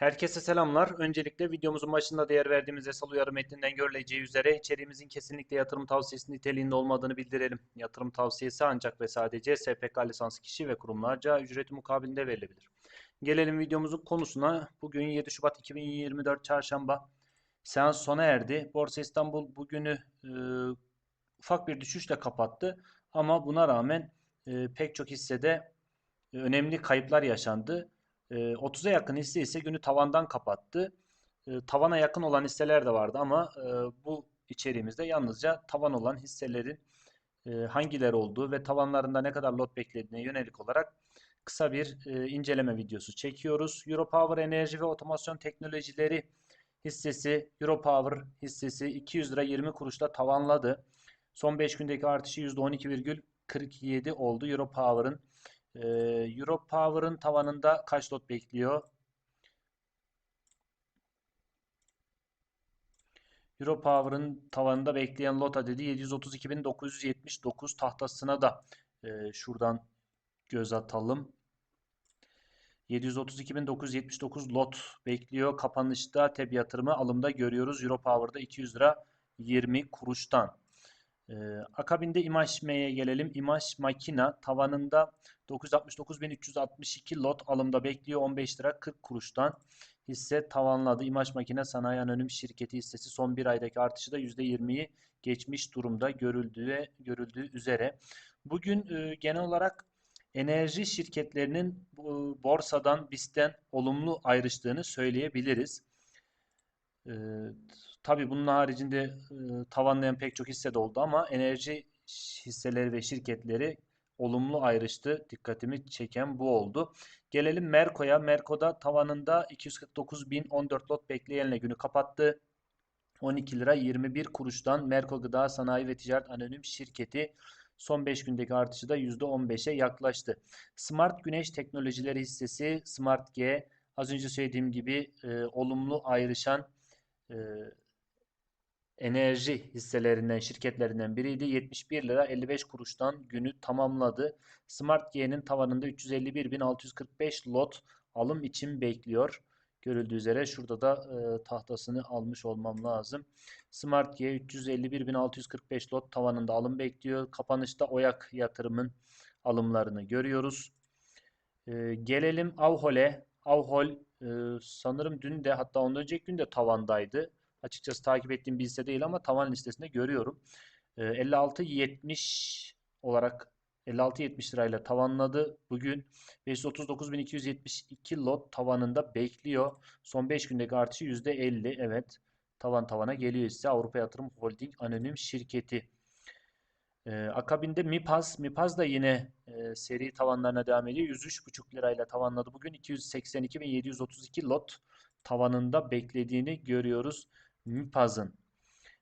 Herkese selamlar. Öncelikle videomuzun başında değer verdiğimiz yasal uyarı metninden görüleceği üzere içeriğimizin kesinlikle yatırım tavsiyesi niteliğinde olmadığını bildirelim. Yatırım tavsiyesi ancak ve sadece SPK lisanslı kişi ve kurumlarca ücreti mukabilinde verilebilir. Gelelim videomuzun konusuna. Bugün 7 Şubat 2024 Çarşamba. Seans sona erdi. Borsa İstanbul bugünü e, ufak bir düşüşle kapattı. Ama buna rağmen e, pek çok hissede e, önemli kayıplar yaşandı. 30'a yakın hisse ise günü tavandan kapattı. Tavana yakın olan hisseler de vardı ama bu içeriğimizde yalnızca tavan olan hisselerin hangileri olduğu ve tavanlarında ne kadar lot beklediğine yönelik olarak kısa bir inceleme videosu çekiyoruz. Europower Enerji ve Otomasyon Teknolojileri hissesi Europower hissesi 200 lira 20 kuruşla tavanladı. Son 5 gündeki artışı %12,47 oldu. Europower'ın ee, Euro Power'ın tavanında kaç lot bekliyor? Euro Power'ın tavanında bekleyen lot adedi 732.979 tahtasına da e, şuradan göz atalım. 732.979 lot bekliyor. Kapanışta TEB yatırımı alımda görüyoruz. Euro Power'da 200 lira 20 kuruştan. Ee, akabinde İmaj gelelim. İmaj makina tavanında 969.362 lot alımda bekliyor. 15 lira 40 kuruştan hisse tavanladı. İmaj Makine Sanayi Anonim Şirketi hissesi son bir aydaki artışı da %20'yi geçmiş durumda görüldüğü, görüldüğü üzere. Bugün e, genel olarak enerji şirketlerinin e, borsadan, BIST'ten olumlu ayrıştığını söyleyebiliriz. E, tabii bunun haricinde e, tavanlayan pek çok hisse de oldu ama enerji hisseleri ve şirketleri olumlu ayrıştı. Dikkatimi çeken bu oldu. Gelelim Merko'ya. Merko'da tavanında 249.014 lot bekleyenle günü kapattı. 12 lira 21 kuruştan Merko Gıda Sanayi ve Ticaret Anonim Şirketi son 5 gündeki artışı da %15'e yaklaştı. Smart Güneş Teknolojileri hissesi Smart G az önce söylediğim gibi e, olumlu ayrışan e, enerji hisselerinden, şirketlerinden biriydi. 71 lira 55 kuruştan günü tamamladı. Smart G'nin tavanında 351.645 lot alım için bekliyor. Görüldüğü üzere şurada da e, tahtasını almış olmam lazım. Smart G 351.645 lot tavanında alım bekliyor. Kapanışta Oyak yatırımın alımlarını görüyoruz. E, gelelim Avhol'e. Avhol e, sanırım dün de hatta ondan önceki gün de tavandaydı. Açıkçası takip ettiğim bir liste değil ama tavan listesinde görüyorum. E, 56-70 olarak 56-70 lirayla tavanladı. Bugün 539.272 lot tavanında bekliyor. Son 5 gündeki artışı %50. Evet tavan tavana geliyor ise Avrupa Yatırım Holding Anonim Şirketi. Ee, akabinde MIPAS. MIPAS da yine e, seri tavanlarına devam ediyor. 103,5 lirayla tavanladı. Bugün 282.732 lot tavanında beklediğini görüyoruz. MIPAS'ın.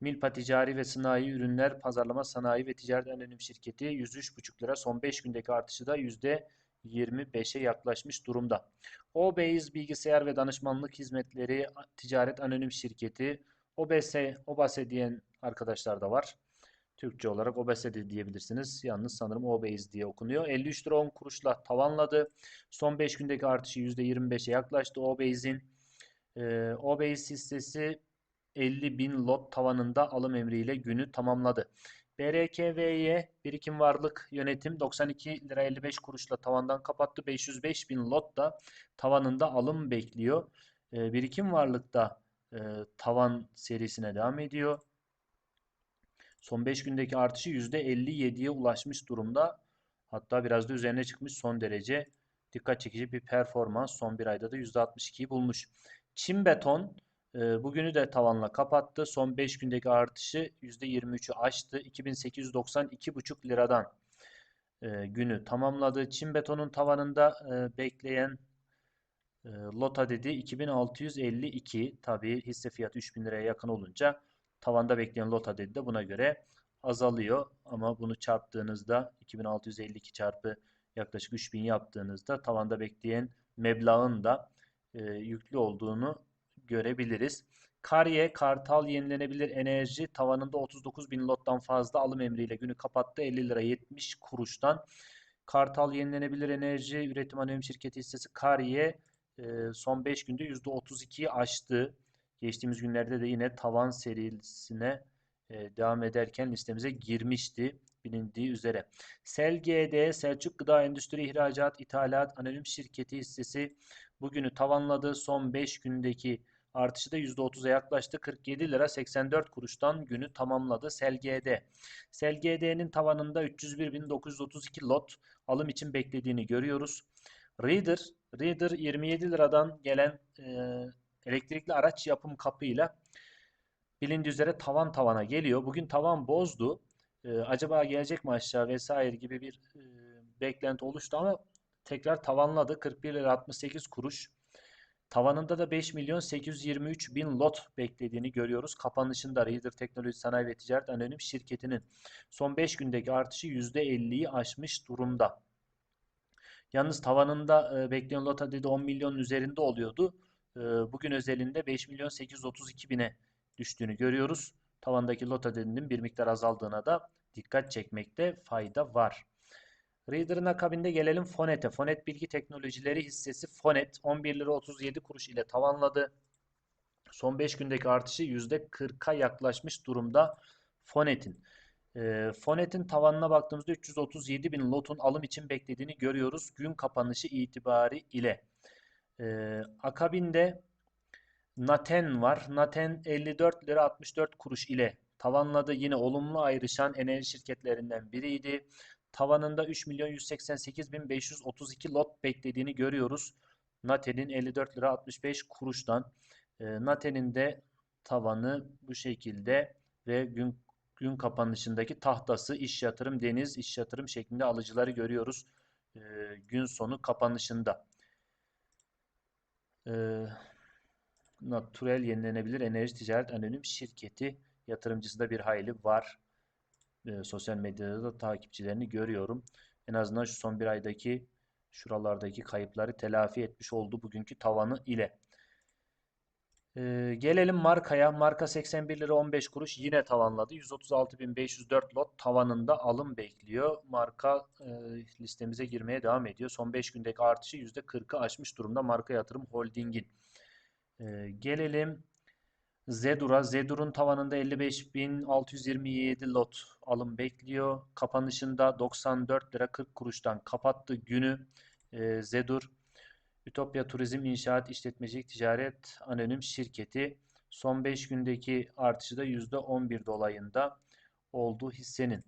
Milpa Ticari ve Sanayi Ürünler Pazarlama Sanayi ve Ticaret Anonim Şirketi 103,5 lira. Son 5 gündeki artışı da %25'e yaklaşmış durumda. OBEIZ Bilgisayar ve Danışmanlık Hizmetleri Ticaret Anonim Şirketi OBS, OBASE diyen arkadaşlar da var. Türkçe olarak OBSE de diyebilirsiniz. Yalnız sanırım OBEIZ diye okunuyor. 53 lira 10 kuruşla tavanladı. Son 5 gündeki artışı %25'e yaklaştı. OBEIZ'in e, OBEIZ hissesi 50 bin lot tavanında alım emriyle günü tamamladı. BRKV'ye birikim varlık yönetim 92 lira 55 kuruşla tavandan kapattı. 505 bin lot da tavanında alım bekliyor. E, birikim varlıkta e, tavan serisine devam ediyor. Son 5 gündeki artışı %57'ye ulaşmış durumda. Hatta biraz da üzerine çıkmış son derece dikkat çekici bir performans. Son bir ayda da %62'yi bulmuş. Çim beton bugünü de tavanla kapattı. Son 5 gündeki artışı %23'ü aştı. 2892,5 liradan e, günü tamamladı. Çin betonun tavanında e, bekleyen e, lot adedi 2652. Tabii hisse fiyatı 3000 liraya yakın olunca tavanda bekleyen lot adedi de buna göre azalıyor. Ama bunu çarptığınızda 2652 çarpı yaklaşık 3000 yaptığınızda tavanda bekleyen meblağın da yüklü olduğunu görebiliriz. Kariye, Kartal Yenilenebilir Enerji tavanında 39 bin lottan fazla alım emriyle günü kapattı. 50 lira 70 kuruştan. Kartal Yenilenebilir Enerji Üretim Anonim Şirketi hissesi Kariye e, son 5 günde %32'yi aştı. Geçtiğimiz günlerde de yine tavan serisine e, devam ederken listemize girmişti bilindiği üzere. SelGD Selçuk Gıda Endüstri İhracat İthalat Anonim Şirketi hissesi bugünü tavanladı. Son 5 gündeki artışı da %30'a yaklaştı. 47 lira 84 kuruştan günü tamamladı SelGD. SelGD'nin tavanında 301.932 lot alım için beklediğini görüyoruz. Reader, Reader 27 liradan gelen e, elektrikli araç yapım kapıyla bilindiği üzere tavan tavana geliyor. Bugün tavan bozdu. E, acaba gelecek mi aşağı vesaire gibi bir e, beklenti oluştu ama tekrar tavanladı. 41 lira 68 kuruş. Tavanında da 5 milyon 823 bin lot beklediğini görüyoruz. Kapanışında Reader Teknoloji Sanayi ve Ticaret Anonim Şirketi'nin son 5 gündeki artışı %50'yi aşmış durumda. Yalnız tavanında e, bekleyen lot adedi 10 milyonun üzerinde oluyordu. E, bugün özelinde 5 milyon 832 bine düştüğünü görüyoruz. Tavandaki lot adedinin bir miktar azaldığına da dikkat çekmekte fayda var. Reader'ın akabinde gelelim Fonet'e. Fonet Bilgi Teknolojileri hissesi Fonet 11 lira 37 kuruş ile tavanladı. Son 5 gündeki artışı %40'a yaklaşmış durumda Fonet'in. E, Fonet'in tavanına baktığımızda 337 bin lotun alım için beklediğini görüyoruz. Gün kapanışı itibari ile. E, akabinde Naten var. Naten 54 lira 64 kuruş ile tavanladı. Yine olumlu ayrışan enerji şirketlerinden biriydi. Tavanında 3 milyon 188 bin 532 lot beklediğini görüyoruz. Naten'in 54 lira 65 kuruştan. E, Naten'in de tavanı bu şekilde ve gün gün kapanışındaki tahtası iş yatırım deniz iş yatırım şeklinde alıcıları görüyoruz. E, gün sonu kapanışında. E, Naturel Yenilenebilir Enerji Ticaret Anonim Şirketi yatırımcısı da bir hayli var. E, sosyal medyada da takipçilerini görüyorum. En azından şu son bir aydaki şuralardaki kayıpları telafi etmiş oldu bugünkü tavanı ile. Ee, gelelim markaya. Marka 81 lira 15 kuruş yine tavanladı. 136.504 lot tavanında alım bekliyor. Marka e, listemize girmeye devam ediyor. Son 5 gündeki artışı %40'ı aşmış durumda Marka Yatırım Holding'in. Ee, gelelim Zedur'a. Zedur'un tavanında 55.627 lot alım bekliyor. Kapanışında 94 lira 40 kuruştan kapattı günü. Ee, Zedur Ütopya Turizm İnşaat İşletmecilik Ticaret Anonim Şirketi son 5 gündeki artışı da %11 dolayında oldu hissenin.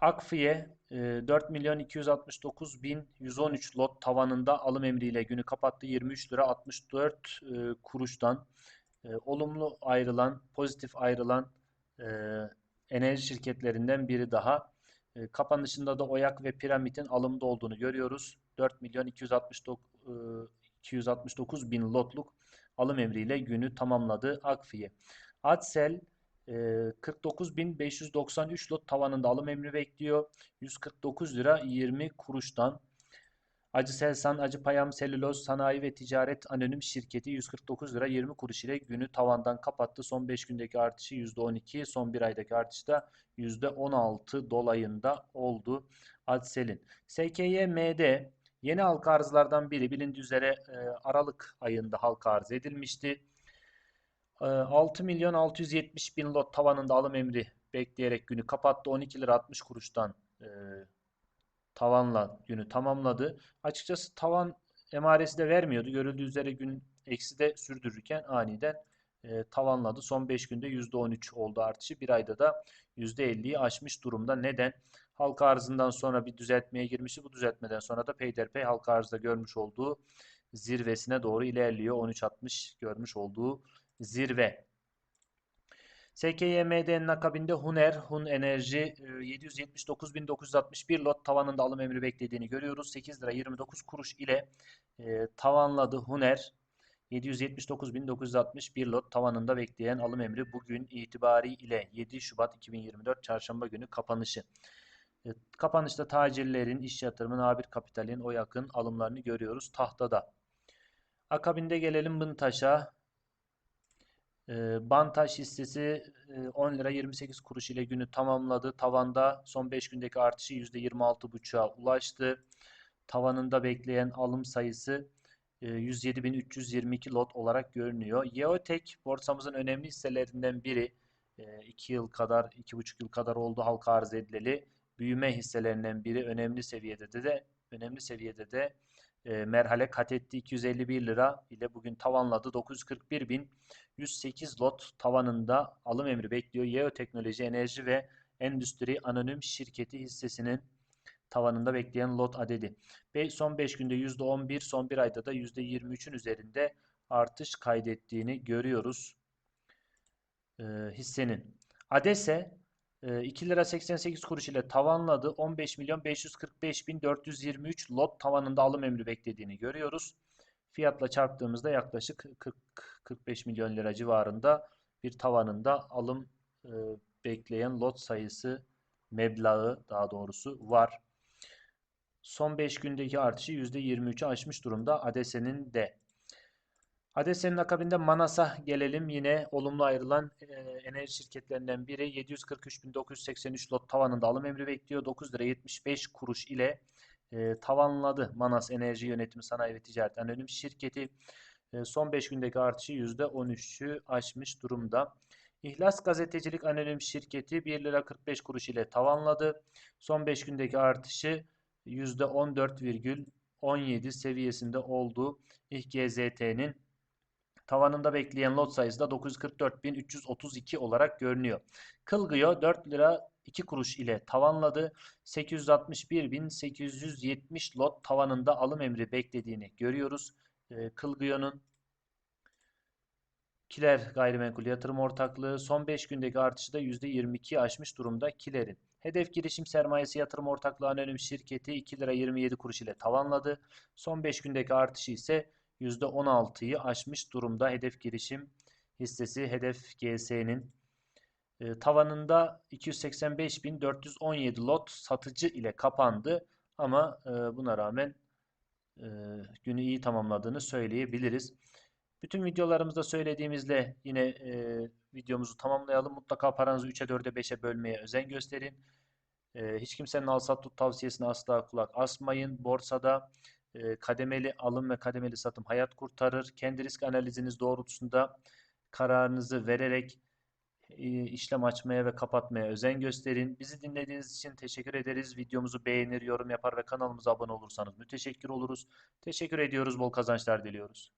Akfiye 4 milyon 269 bin 113 lot tavanında alım emriyle günü kapattı. 23 lira 64 e, kuruştan e, olumlu ayrılan, pozitif ayrılan e, enerji şirketlerinden biri daha. Kapanışında da Oyak ve Piramit'in alımda olduğunu görüyoruz. 4 milyon 269, 269 bin lotluk alım emriyle günü tamamladı Akfiye. Adsel 49.593 lot tavanında alım emri bekliyor. 149 lira 20 kuruştan. Acı Selsan, Acı Payam Selüloz Sanayi ve Ticaret Anonim Şirketi 149 lira 20 kuruş ile günü tavandan kapattı. Son 5 gündeki artışı %12, son 1 aydaki artışı da %16 dolayında oldu Adsel'in. SKYM'de yeni halka arzlardan biri bilindiği üzere Aralık ayında halka arz edilmişti. 6 ee, milyon 670 bin lot tavanında alım emri bekleyerek günü kapattı. 12 lira 60 kuruştan e, tavanla günü tamamladı. Açıkçası tavan emaresi de vermiyordu. Görüldüğü üzere gün eksi de sürdürürken aniden e, tavanladı. Son 5 günde %13 oldu artışı. Bir ayda da %50'yi aşmış durumda. Neden? Halka arzından sonra bir düzeltmeye girmişti. Bu düzeltmeden sonra da peyderpey halka arzda görmüş olduğu zirvesine doğru ilerliyor. 13.60 görmüş olduğu zirve. SKYMD'nin akabinde Huner, Hun Enerji 779.961 e, lot tavanında alım emri beklediğini görüyoruz. 8 lira 29 kuruş ile e, tavanladı Huner. 779.961 lot tavanında bekleyen alım emri bugün itibariyle 7 Şubat 2024 Çarşamba günü kapanışı. E, kapanışta tacirlerin, iş yatırımı, nabir kapitalin o yakın alımlarını görüyoruz tahtada. Akabinde gelelim Bıntaş'a. E, Bantaş hissesi 10 lira 28 kuruş ile günü tamamladı. Tavanda son 5 gündeki artışı %26,5'a ulaştı. tavanında bekleyen alım sayısı e, 107.322 lot olarak görünüyor. Yeotek borsamızın önemli hisselerinden biri. 2 yıl kadar, 2,5 yıl kadar oldu halka arz edileli. Büyüme hisselerinden biri önemli seviyede de, de önemli seviyede de e, merhale kat etti. 251 lira ile bugün tavanladı. 941.108 lot tavanında alım emri bekliyor. Yeoteknoloji Enerji ve Endüstri Anonim Şirketi hissesinin tavanında bekleyen lot adedi. Son 5 günde %11, son bir ayda da %23'ün üzerinde artış kaydettiğini görüyoruz e, hissenin. Adese 2 lira 88 kuruş ile tavanladı. 15 milyon 545 bin 423 lot tavanında alım emri beklediğini görüyoruz. Fiyatla çarptığımızda yaklaşık 40-45 milyon lira civarında bir tavanında alım e, bekleyen lot sayısı meblağı daha doğrusu var. Son 5 gündeki artışı %23'ü aşmış durumda ADESE'nin de. ADESE'nin akabinde Manas'a gelelim. Yine olumlu ayrılan e, enerji şirketlerinden biri 743.983 lot tavanında alım emri bekliyor. 9 lira 75 kuruş ile e, tavanladı Manas Enerji Yönetimi Sanayi ve Ticaret Anonim Şirketi. E, son 5 gündeki artışı %13'ü aşmış durumda. İhlas Gazetecilik Anonim Şirketi 1 lira 45 kuruş ile tavanladı. Son 5 gündeki artışı %14,17 seviyesinde olduğu İHGZT'nin tavanında bekleyen lot sayısı da 944.332 olarak görünüyor. Kılgıyo 4 lira 2 kuruş ile tavanladı. 861.870 lot tavanında alım emri beklediğini görüyoruz. Kılgıyo'nun Kiler Gayrimenkul Yatırım Ortaklığı son 5 gündeki artışı da %22'yi aşmış durumda Kiler'in. Hedef Girişim Sermayesi Yatırım Ortaklığı Anonim Şirketi 2 lira 27 kuruş ile tavanladı. Son 5 gündeki artışı ise %16'yı aşmış durumda. Hedef Girişim hissesi Hedef GS'nin e, tavanında 285.417 lot satıcı ile kapandı. Ama e, buna rağmen e, günü iyi tamamladığını söyleyebiliriz. Bütün videolarımızda söylediğimizle yine e, videomuzu tamamlayalım. Mutlaka paranızı 3'e 4'e 5'e bölmeye özen gösterin. E, hiç kimsenin al sat tavsiyesine asla kulak asmayın. Borsada kademeli alım ve kademeli satım hayat kurtarır. Kendi risk analiziniz doğrultusunda kararınızı vererek işlem açmaya ve kapatmaya özen gösterin. Bizi dinlediğiniz için teşekkür ederiz. Videomuzu beğenir, yorum yapar ve kanalımıza abone olursanız müteşekkir oluruz. Teşekkür ediyoruz. Bol kazançlar diliyoruz.